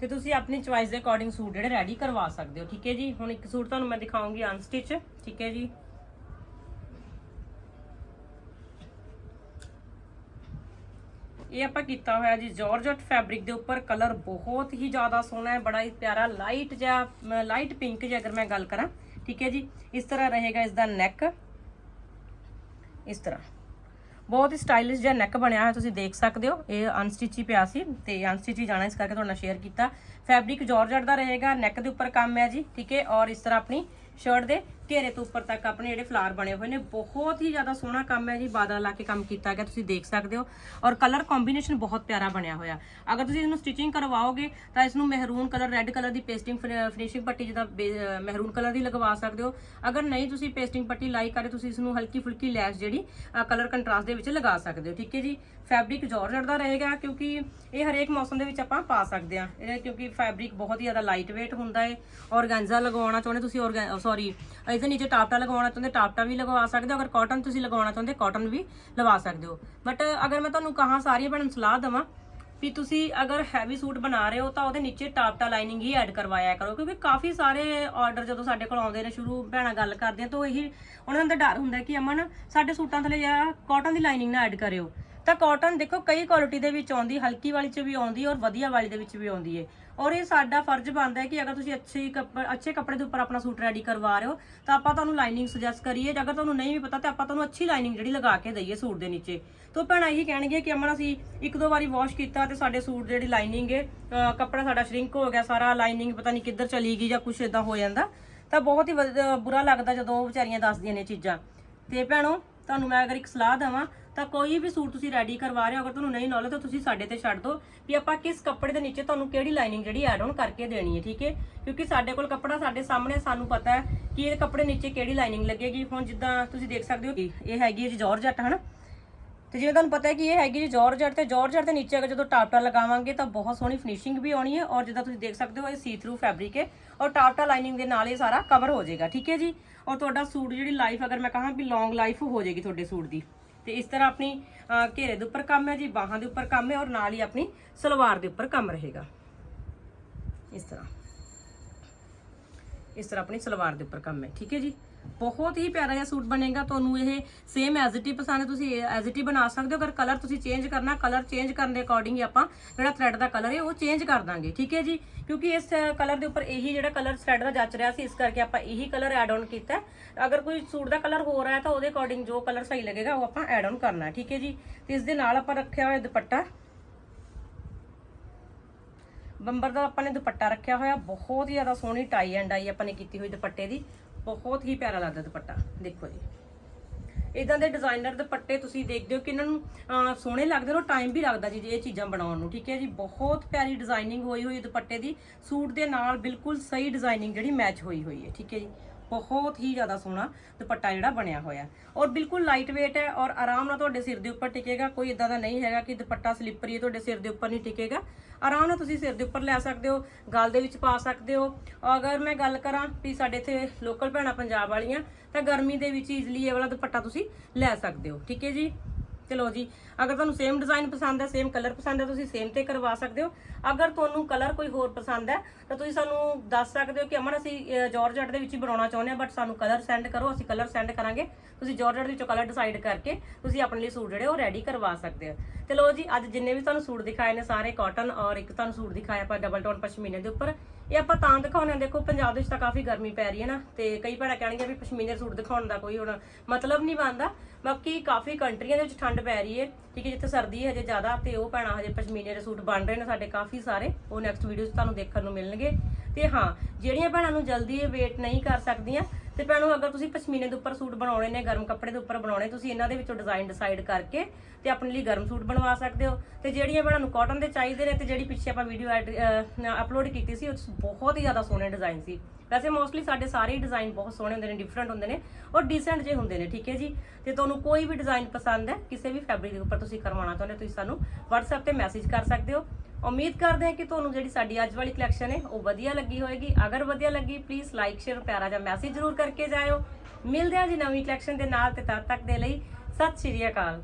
ਤੇ ਤੁਸੀਂ ਆਪਣੀ ਚੁਆਇਸ ਦੇ ਅਕੋਰਡਿੰਗ ਸੂਟ ਜਿਹੜੇ ਰੈਡੀ ਕਰਵਾ ਸਕਦੇ ਹੋ, ਠੀਕ ਹੈ ਜੀ? ਹੁਣ ਇੱਕ ਸੂਟ ਤੁਹਾਨੂੰ ਮੈਂ ਦਿਖਾਉਂਗੀ ਅਨਸਟਿਚ ਠੀਕ ਹੈ ਜੀ? ਇਹ ਆਪਾਂ ਕੀਤਾ ਹੋਇਆ ਜੀ ਜਾਰਜਟ ਫੈਬਰਿਕ ਦੇ ਉੱਪਰ ਕਲਰ ਬਹੁਤ ਹੀ ਜ਼ਿਆਦਾ ਸੋਹਣਾ ਹੈ, ਬੜਾ ਹੀ ਪਿਆਰਾ ਲਾਈਟ ਜਿਹਾ ਲਾਈਟ ਪਿੰਕ ਜੇ ਅਗਰ ਮੈਂ ਗੱਲ ਕਰਾਂ, ਠੀਕ ਹੈ ਜੀ? ਇਸ ਤਰ੍ਹਾਂ ਰਹੇਗਾ ਇਸ ਦਾ ਨੈਕ ਇਸ ਤਰ੍ਹਾਂ। ਬਹੁਤ ਹੀ ਸਟਾਈਲਿਸ਼ ਜਿਹਾ ਨੈਕ ਬਣਿਆ ਹੋਇਆ, ਤੁਸੀਂ ਦੇਖ ਸਕਦੇ ਹੋ। ਇਹ ਅਨਸਟਿਚ ਹੀ ਪਿਆ ਸੀ ਤੇ ਅਨਸਟਿਚ ਹੀ ਜਾਣਾ, ਇਸ ਕਰਕੇ ਤੁਹਾਡੇ ਨਾਲ ਸ਼ੇਅਰ ਕੀਤਾ। ਫੈਬਰਿਕ ਜਾਰਜਟ ਦਾ ਰਹੇਗਾ ਨੈਕ ਦੇ ਉੱਪਰ ਕੰਮ ਹੈ ਜੀ, ਠੀਕ ਹੈ? ਔਰ ਇਸ ਤਰ੍ਹਾਂ ਆਪਣੀ ਸ਼ਰਟ ਦੇ। ਘੇਰੇ ਤੋਂ ਉੱਪਰ ਤੱਕ ਆਪਣੇ ਜਿਹੜੇ ਫਲਾਰ ਬਣੇ ਹੋਏ ਨੇ, ਬਹੁਤ ਹੀ ਜ਼ਿਆਦਾ ਸੋਹਣਾ ਕੰਮ ਹੈ ਜੀ, ਬਾਦਲ ਲਾ ਕੇ ਕੰਮ ਕੀਤਾ ਗਿਆ, ਤੁਸੀਂ ਦੇਖ ਸਕਦੇ ਹੋ। ਔਰ ਕਲਰ ਕੰਬੀਨੇਸ਼ਨ ਬਹੁਤ ਪਿਆਰਾ ਬਣਿਆ ਹੋਇਆ। ਅਗਰ ਤੁਸੀਂ ਇਹਨੂੰ ਸਟਿਚਿੰਗ ਕਰਵਾਓਗੇ, ਤਾਂ ਇਸ ਨੂੰ ਮਹਿਰੂਨ ਕਲਰ ਰੈੱਡ ਕਲਰ ਦੀ ਪੇਸਟਿੰਗ ਫਿਨਿਸ਼ਿੰਗ ਪੱਟੀ ਜਿਹਦਾ ਮਹਿਰੂਨ ਕਲਰ ਦੀ ਲਗਵਾ ਸਕਦੇ ਹੋ। ਅਗਰ ਨਹੀਂ ਤੁਸੀਂ ਪੇਸਟਿੰਗ ਪੱਟੀ ਲਾਈ ਕਰੇ ਤੁਸੀਂ ਇਸ ਨੂੰ ਹਲਕੀ ਫੁਲਕੀ ਲੈਸ ਜਿਹੜੀ ਕਲਰ ਕੰਟਰਾਸਟ ਦੇ ਵਿੱਚ ਲਗਾ ਸਕਦੇ ਹੋ। ਠੀਕ ਹੈ ਜੀ? ਫੈਬਰਿਕ ਜਾਰਜਟ ਦਾ ਰਹੇਗਾ, ਕਿਉਂਕਿ ਇਹ ਹਰੇਕ ਮੌਸਮ ਦੇ ਵਿੱਚ ਆਪਾਂ ਪਾ ਸਕਦੇ ਆ ਇਹ ਕਿਉਂਕਿ ਫੈਬਰਿਕ ਬਹੁਤ ਹੀ ਜ਼ਿਆਦਾ ਲਾਈਟ weight ਹੁੰਦਾ ਹੈ ਔਰਗੈਂਜ਼ਾ ਲਗਾਉਣਾ ਚਾਹੁੰਦੇ ਤੁਸੀਂ ਸੌਰੀ ਇਹਦੇ ਨੀਚੇ ਟਾਪਟਾ ਲਗਵਾਉਣਾ ਚਾਹੁੰਦੇ, ਟਾਪਟਾ ਵੀ ਲਗਵਾ ਸਕਦੇ ਹੋ, ਅਗਰ ਕਾਟਨ ਤੁਸੀਂ ਲਗਵਾਉਣਾ ਚਾਹੁੰਦੇ ਕਾਟਨ ਵੀ ਲਵਾ ਸਕਦੇ ਹੋ। ਬਟ ਅਗਰ ਮੈਂ ਤੁਹਾਨੂੰ ਕਹਾਂ ਸਾਰੀਆਂ ਭੈਣਾਂ ਸਲਾਹ ਦਵਾਂ ਵੀ ਤੁਸੀਂ ਅਗਰ ਹੈਵੀ ਸੂਟ ਬਣਾ ਰਹੇ ਹੋ ਤਾਂ ਉਹਦੇ ਨੀਚੇ ਟਾਪਟਾ ਲਾਈਨਿੰਗ ਹੀ ਐਡ ਕਰਵਾਇਆ ਕਰੋ, ਕਿਉਂਕਿ ਕਾਫੀ ਸਾਰੇ ਆਰਡਰ ਜਦੋਂ ਸਾਡੇ ਕੋਲ ਆਉਂਦੇ ਨੇ, ਸ਼ੁਰੂ ਭੈਣਾਂ ਗੱਲ ਕਰਦੇ ਆ, ਤਾਂ ਇਹੀ ਉਹਨਾਂ ਦਾ ਡਰ ਹੁੰਦਾ ਕਿ ਅਮਨ, ਸਾਡੇ ਸੂਟਾਂ ਥੱਲੇ ਜਾਂ ਕਾਟਨ ਦੀ ਲਾਈਨਿੰਗ ਨਾ ਐਡ ਕਰਿਓ। ਤਾਂ ਕਾਟਨ ਦੇਖੋ, ਕਈ ਕੁਆਲਿਟੀ ਦੇ ਵਿੱਚ ਆਉਂਦੀ, ਹਲਕੀ ਵਾਲੀ ਚ ਵੀ ਆਉਂਦੀ ਔਰ ਵਧੀਆ ਵਾਲੀ ਦੇ ਵਿੱਚ ਵੀ ਆਉਂਦੀ ਹੈ ਔਰ ਇਹ ਸਾਡਾ ਫਰਜ਼ ਬਣਦਾ ਹੈ ਕਿ ਅਗਰ ਤੁਸੀਂ ਅੱਛੇ ਕੱਪੜੇ ਅੱਛੇ ਕੱਪੜੇ ਦੇ ਉੱਪਰ ਆਪਣਾ ਸੂਟ ਰੈਡੀ ਕਰਵਾ ਰਹੇ ਹੋ, ਤਾਂ ਆਪਾਂ ਤੁਹਾਨੂੰ ਲਾਈਨਿੰਗ ਸੁਜੈਸਟ ਕਰੀਏ, ਜੇ ਅਗਰ ਤੁਹਾਨੂੰ ਨਹੀਂ ਵੀ ਪਤਾ, ਤਾਂ ਆਪਾਂ ਤੁਹਾਨੂੰ ਅੱਛੀ ਲਾਈਨਿੰਗ ਜਿਹੜੀ ਲਗਾ ਕੇ ਦਈਏ ਸੂਟ ਦੇ ਨੀਚੇ। ਤੋਂ ਭੈਣਾਂ ਇਹੀ ਕਹਿਣਗੇ ਕਿ ਅਮਨ, ਅਸੀਂ ਇੱਕ ਦੋ ਵਾਰੀ ਵਾਸ਼ ਕੀਤਾ ਤੇ ਸਾਡੇ ਸੂਟ ਜਿਹੜੀ ਲਾਈਨਿੰਗ ਹੈ ਕੱਪੜਾ ਸਾਡਾ ਸ਼ਰਿੰਕ ਹੋ ਗਿਆ, ਸਾਰਾ ਲਾਈਨਿੰਗ ਪਤਾ ਨਹੀਂ ਕਿੱਧਰ ਚਲੀ ਗਈ ਜਾਂ ਕੁਝ ਇਦਾਂ ਹੋ ਜਾਂਦਾ, ਤਾਂ ਬਹੁਤ ਹੀ ਵਧ- ਬੁਰਾ ਲੱਗਦਾ ਜਦੋਂ ਵਿਚਾਰੀਆਂ ਦੱਸਦੀਆਂ ਨੇ ਚੀਜ਼ਾਂ। ਤੇ ਭੈਣੋ ਤੁਹਾਨੂੰ ਮੈਂ ਅਗਰ ਇੱਕ ਸਲਾਹ ਦਵਾਂ, ਤਾਂ ਕੋਈ ਵੀ ਸੂਟ ਤੁਸੀਂ ਰੈਡੀ ਕਰਵਾ ਰਹੇ ਹੋ, ਅਗਰ ਤੁਹਾਨੂੰ ਨਹੀਂ ਨੌਲੇਜ ਤਾਂ ਤੁਸੀਂ ਸਾਡੇ ਤੇ ਛੱਡ ਦਿਓ ਵੀ ਆਪਾਂ ਕਿਸ ਕੱਪੜੇ ਦੇ ਨੀਚੇ ਤੁਹਾਨੂੰ ਕਿਹੜੀ ਲਾਈਨਿੰਗ ਜਿਹੜੀ ਐਡ ਆਨ ਕਰਕੇ ਦੇਣੀ ਹੈ, ਠੀਕ ਹੈ? ਕਿਉਂਕਿ ਸਾਡੇ ਕੋਲ ਕੱਪੜਾ ਸਾਡੇ ਸਾਹਮਣੇ, ਸਾਨੂੰ ਪਤਾ ਹੈ ਕਿ ਇਹ ਕੱਪੜੇ ਨੀਚੇ ਕਿਹੜੀ ਲਾਈਨਿੰਗ ਲੱਗੇਗੀ। ਹੁਣ ਜਿੱਦਾਂ ਤੁਸੀਂ ਦੇਖ ਸਕਦੇ ਹੋ ਇਹ ਹੈਗੀ ਹੈ ਜੀ ਜਾਰਜਟ ਹਨਾ? ਤੇ ਜਿਵੇਂ ਤੁਹਾਨੂੰ ਪਤਾ ਹੈ ਕਿ ਇਹ ਹੈਗੀ ਜੀ ਜਾਰਜਟ ਤੇ ਜਾਰਜਟ ਦੇ ਨੀਚੇ ਅਗਰ ਜਦੋਂ ਟਾਪਟਾ ਲਗਾਵਾਂਗੇ ਤਾਂ ਬਹੁਤ ਸੋਹਣੀ ਫਿਨਿਸ਼ਿੰਗ ਵੀ ਆਉਣੀ ਹੈ ਔਰ ਜਿੱਦਾਂ ਤੁਸੀਂ ਦੇਖ ਸਕਦੇ ਹੋ ਇਹ ਸੀ ਥਰੂ ਫੈਬਰਿਕ ਹੈ ਔਰ ਟਾਪਟਾ ਲਾਈਨਿੰਗ ਦੇ ਨਾਲ ਇਹ ਸਾਰਾ ਕਵਰ ਹੋ ਜਾਏਗਾ, ਠੀਕ ਹੈ ਜੀ? ਔਰ ਤੁਹਾਡਾ ਸੂਟ ਜਿਹੜੀ ਲਾਈਫ ਅਗਰ ਮੈਂ ਕਹਾਂ ਵੀ ਲੌਂਗ ਲਾਈਫ ਹੋ ਜਾਏਗੀ ਤੁਹਾਡੇ ਸੂਟ ਦੀ। ਤੇ ਇਸ ਤਰ੍ਹਾਂ ਆਪਣੀ ਘੇਰੇ ਦੇ ਉੱਪਰ ਕੰਮ ਹੈ ਜੀ, ਬਾਹਾਂ ਦੇ ਉੱਪਰ ਕੰਮ ਹੈ ਔਰ ਨਾਲ ਹੀ ਆਪਣੀ ਸਲਵਾਰ ਦੇ ਉੱਪਰ ਕੰਮ ਰਹੇਗਾ। ਇਸ ਤਰ੍ਹਾਂ। ਇਸ ਤਰ੍ਹਾਂ ਆਪਣੀ ਸਲਵਾਰ ਦੇ ਉੱਪਰ ਕੰਮ ਹੈ, ਠੀਕ ਹੈ ਜੀ? ਬਹੁਤ ਹੀ ਪਿਆਰਾ ਜਿਹਾ ਸੂਟ ਬਣੇਗਾ ਤੁਹਾਨੂੰ ਇਹ ਸੇਮ ਐਜ਼ ਇਟ ਹੀ ਪਸੰਦ ਹੈ, ਤੁਸੀਂ ਐਜ਼ ਇਟ ਹੀ ਬਣਾ ਸਕਦੇ ਹੋ ਅਗਰ ਕਲਰ ਤੁਸੀਂ ਚੇਂਜ ਕਰਨਾ ਕਲਰ ਚੇਂਜ ਕਰਨ ਦੇ ਅਕੋਰਡਿੰਗ ਹੀ ਆਪਾਂ ਜਿਹੜਾ ਥ੍ਰੈਡ ਦਾ ਕਲਰ ਹੈ ਉਹ ਚੇਂਜ ਕਰ ਦਾਂਗੇ ਠੀਕ ਹੈ ਜੀ? ਕਿਉਂਕਿ ਇਸ ਕਲਰ ਦੇ ਉੱਪਰ ਇਹੀ ਜਿਹੜਾ ਕਲਰ ਥ੍ਰੈਡ ਦਾ ਜੱਚ ਰਿਹਾ ਸੀ ਇਸ ਕਰਕੇ ਆਪਾਂ ਇਹੀ ਕਲਰ ਐਡ ਆਨ ਕੀਤਾ ਅਗਰ ਕੋਈ ਸੂਟ ਦਾ ਕਲਰ ਹੋ ਰਿਹਾ ਤਾਂ ਉਹਦੇ ਅਕੋਰਡਿੰਗ ਜੋ ਕਲਰ ਸਹੀ ਲੱਗੇਗਾ ਉਹ ਆਪਾਂ ਐਡ ਆਨ ਕਰਨਾ ਠੀਕ ਹੈ ਜੀ? ਤੇ ਇਸ ਦੇ ਨਾਲ ਆਪਾਂ ਰੱਖਿਆ ਹੋਇਆ ਦੁਪੱਟਾ। ਬੰਬਰ ਦਾ ਆਪਾਂ ਨੇ ਦੁਪੱਟਾ ਰੱਖਿਆ ਹੋਇਆ ਬਹੁਤ ਹੀ ਜ਼ਿਆਦਾ ਸੋਹਣੀ ਟਾਈ ਐਂਡ ਆਈ ਆਪਾਂ ਨੇ ਕੀਤੀ ਹੋਈ ਦੁਪੱਟੇ ਦੀ। ਬਹੁਤ ਹੀ ਪਿਆਰਾ ਲੱਗਦਾ ਦੁਪੱਟਾ, ਦੇਖੋ ਜੀ। ਇਦਾਂ ਦੇ ਡਿਜ਼ਾਈਨਰ ਦੁਪੱਟੇ ਤੁਸੀਂ ਦੇਖਦੇ ਹੋ ਕਿ ਇਹਨਾਂ ਨੂੰ ਸੋਹਣੇ ਲੱਗਦੇ ਨੇ ਟਾਈਮ ਵੀ ਲੱਗਦਾ ਜੀ ਇਹ ਚੀਜ਼ਾਂ ਬਣਾਉਣ ਨੂੰ, ਠੀਕ ਹੈ ਜੀ? ਬਹੁਤ ਪਿਆਰੀ ਡਿਜ਼ਾਈਨਿੰਗ ਹੋਈ ਹੋਈ ਦੁਪੱਟੇ ਦੀ। ਸੂਟ ਦੇ ਨਾਲ ਬਿਲਕੁਲ ਸਹੀ ਡਿਜ਼ਾਈਨਿੰਗ ਜਿਹੜੀ ਮੈਚ ਹੋਈ ਹੋਈ ਹੈ, ਠੀਕ ਹੈ ਜੀ? ਬਹੁਤ ਹੀ ਜ਼ਿਆਦਾ ਸੋਹਣਾ ਦੁਪੱਟਾ ਜਿਹੜਾ ਬਣਿਆ ਹੋਇਆ ਔਰ ਬਿਲਕੁਲ ਲਾਈਟ weight ਹੈ ਔਰ ਆਰਾਮ ਨਾਲ ਤੁਹਾਡੇ ਸਿਰ ਦੇ ਉੱਪਰ ਟਿਕੇਗਾ, ਕੋਈ ਇਦਾਂ ਦਾ ਨਹੀਂ ਹੈਗਾ ਕਿ ਦੁਪੱਟਾ ਸਲਿੱਪਰੀ ਹੈ, ਤੁਹਾਡੇ ਸਿਰ ਦੇ ਉੱਪਰ ਨਹੀਂ ਟਿਕੇਗਾ। ਆਰਾਮ ਨਾਲ ਤੁਸੀਂ ਸਿਰ ਦੇ ਉੱਪਰ ਲੈ ਸਕਦੇ ਹੋ, ਗਲ ਦੇ ਵਿੱਚ ਪਾ ਸਕਦੇ ਹੋ। ਅਗਰ ਮੈਂ ਗੱਲ ਕਰਾਂ ਵੀ ਸਾਡੇ ਇੱਥੇ ਲੋਕਲ ਭੈਣਾਂ ਪੰਜਾਬ ਵਾਲੀਆਂ, ਤਾਂ ਗਰਮੀ ਦੇ ਵਿੱਚ ਈਜ਼ੀਲੀ ਇਹ ਵਾਲਾ ਦੁਪੱਟਾ ਤੁਸੀਂ ਲੈ ਸਕਦੇ ਹੋ। ਠੀਕ ਹੈ ਜੀ? ਚਲੋ ਜੀ ਅਗਰ ਤੁਹਾਨੂੰ ਸੇਮ ਡਿਜ਼ਾਈਨ ਪਸੰਦ ਹੈ ਸੇਮ ਕਲਰ ਪਸੰਦ ਹੈ ਤੁਸੀਂ ਸੇਮ ਤੇ ਕਰਵਾ ਸਕਦੇ ਹੋ। ਅਗਰ ਤੁਹਾਨੂੰ ਕਲਰ ਕੋਈ ਹੋਰ ਪਸੰਦ ਹੈ ਤਾਂ ਤੁਸੀਂ ਸਾਨੂੰ ਦੱਸ ਸਕਦੇ ਹੋ ਕਿ ਅਮਨ ਅਸੀਂ ਅਹ, ਜਾਰਜਟ ਦੇ ਵਿੱਚ ਹੀ ਬਣਾਉਣਾ ਚਾਹੁੰਦੇ ਹਾਂ ਬਟ ਸਾਨੂੰ ਕਲਰ ਸੈਂਡ ਕਰੋ ਅਸੀਂ ਕਲਰ ਸੈਂਡ ਕਰਾਂਗੇ। ਤੁਸੀਂ ਜਾਰਜਟ ਵਿੱਚੋਂ ਕਲਰ ਡਿਸਾਈਡ ਕਰਕੇ ਤੁਸੀਂ ਆਪਣੇ ਲਈ ਸੂਟ ਜਿਹੜੇ ਉਹ ਰੈਡੀ ਕਰਵਾ ਸਕਦੇ ਹੋ। ਚਲੋ ਜੀ ਅੱਜ ਜਿੰਨੇ ਵੀ ਤੁਹਾਨੂੰ ਸੂਟ ਦਿਖਾਏ ਨੇ ਸਾਰੇ ਕਾਟਨ ਔਰ ਇੱਕ ਤੁਹਾਨੂੰ ਸੂਟ ਦਿਖਾਇਆ ਆਪਾਂ ਡਬਲ ਟੋਨ ਪਸ਼ਮੀਨੇ ਦੇ ਉੱਪਰ ਇਹ ਆਪਾਂ ਤਾਂ ਦਿਖਾਉਣੇ ਹਾਂ। ਦੇਖੋ ਪੰਜਾਬ ਦੇ ਵਿੱਚ ਤਾਂ ਕਾਫੀ ਗਰਮੀ ਪੈ ਰਹੀ ਹੈ ਨਾ ਤੇ ਕਈ ਭੈਣਾਂ ਕਹਿਣਗੀਆਂ ਵੀ ਪਸ਼ਮੀਨੇ ਸੂਟ ਦਿਖਾਉਣ ਦਾ ਕੋਈ ਹੁਣ ਮਤਲਬ ਨਹੀਂ ਬਣਦਾ। ਬਾਕੀ ਕਾਫੀ ਕੰਟਰੀਆਂ ਦੇ ਵਿੱਚ ਠੰਡ ਪੈ ਰਹੀ ਹੈ। ਠੀਕ ਹੈ, ਜਿੱਥੇ ਸਰਦੀ ਹੈ ਹਜੇ ਜ਼ਿਆਦਾ ਤੇ ਉਹ ਭੈਣਾਂ ਹਜੇ ਪਸ਼ਮੀਨੇ ਦੇ ਸੂਟ ਬਣ ਰਹੇ ਨੇ ਸਾਡੇ ਕਾਫੀ ਸਾਰੇ। ਉਹ ਨੈਕਸਟ ਵੀਡੀਓ 'ਚ ਤੁਹਾਨੂੰ ਦੇਖਣ ਨੂੰ ਮਿਲਣਗੇ। ਤੇ ਹਾਂ, ਜਿਹੜੀਆਂ ਭੈਣਾਂ ਨੂੰ ਜਲਦੀ ਇਹ ਵੇਟ ਨਹੀਂ ਕਰ ਸਕਦੀਆਂ, ਤੇ ਭੈਣੋ ਅਗਰ ਤੁਸੀਂ ਪਸ਼ਮੀਨੇ ਦੇ ਉੱਪਰ ਸੂਟ ਬਣਾਉਣੇ ਨੇ, ਗਰਮ ਕੱਪੜੇ ਦੇ ਉੱਪਰ ਬਣਾਉਣੇ, ਤੁਸੀਂ ਇਹਨਾਂ ਦੇ ਵਿੱਚੋਂ ਡਿਜ਼ਾਈਨ ਡਿਸਾਈਡ ਕਰਕੇ ਤੇ ਆਪਣੇ ਲਈ ਗਰਮ ਸੂਟ ਬਣਵਾ ਸਕਦੇ ਹੋ। ਤੇ ਜਿਹੜੀਆਂ ਭੈਣਾਂ ਨੂੰ ਕਾਟਨ ਦੇ ਚਾਹੀਦੇ ਨੇ ਤੇ ਜਿਹੜੀ ਪਿੱਛੇ ਆਪਾਂ ਵੀਡੀਓ ਅਪਲੋਡ ਕੀਤੀ ਸੀ, ਉਹ ਬਹੁਤ ਹੀ ਜ਼ਿਆਦਾ ਸੋਹਣੇ ਡਿਜ਼ਾਈਨ ਸੀ। ਵੈਸੇ ਮੋਸਟਲੀ ਸਾਡੇ ਸਾਰੇ ਡਿਜ਼ਾਈਨ ਬਹੁਤ ਸੋਹਣੇ ਹੁੰਦੇ ਨੇ ਡਿਫਰੈਂਟ ਹੁੰਦੇ ਨੇ ਔਰ ਡੀਸੈਂਟ ਜੇ ਹੁੰਦੇ ਨੇ, ਠੀਕ ਹੈ ਜੀ? ਤੇ ਤੁਹਾਨੂੰ ਕੋਈ ਵੀ ਡਿਜ਼ਾਈਨ ਪਸੰਦ ਹੈ, ਕਿਸੇ ਵੀ ਫੈਬਰਿਕ ਦੇ ਉੱਪਰ ਤੁਸੀਂ ਕਰਵਾਉਣਾ ਚਾਹੁੰਦੇ ਹੋ, ਤੁਸੀਂ ਸਾਨੂੰ WhatsApp ਤੇ ਮੈਸੇਜ ਕਰ ਸਕਦੇ ਹੋ। ਉਮੀਦ ਕਰਦੇ ਹਾਂ ਕਿ ਤੁਹਾਨੂੰ ਜਿਹੜੀ ਸਾਡੀ ਅੱਜ ਵਾਲੀ ਕਲੈਕਸ਼ਨ ਹੈ, ਉਹ ਵਧੀਆ ਲੱਗੀ ਹੋਏਗੀ। ਅਗਰ ਵਧੀਆ ਲੱਗੀ ਪਲੀਜ਼ ਲਾਈਕ ਸ਼ੇਅਰ ਪਿਆਰਾ ਜਿਹਾ ਮੈਸੇਜ ਜ਼ਰੂਰ ਕਰਕੇ ਜਾਇਓ। ਮਿਲਦੇ ਹਾਂ ਜੀ ਨਵੀਂ ਕਲੈਕਸ਼ਨ ਦੇ ਨਾਲ ਤੇ ਤਦ ਤੱਕ ਦੇ ਲਈ ਸਤਿ ਸ਼੍ਰੀ ਅਕਾਲ।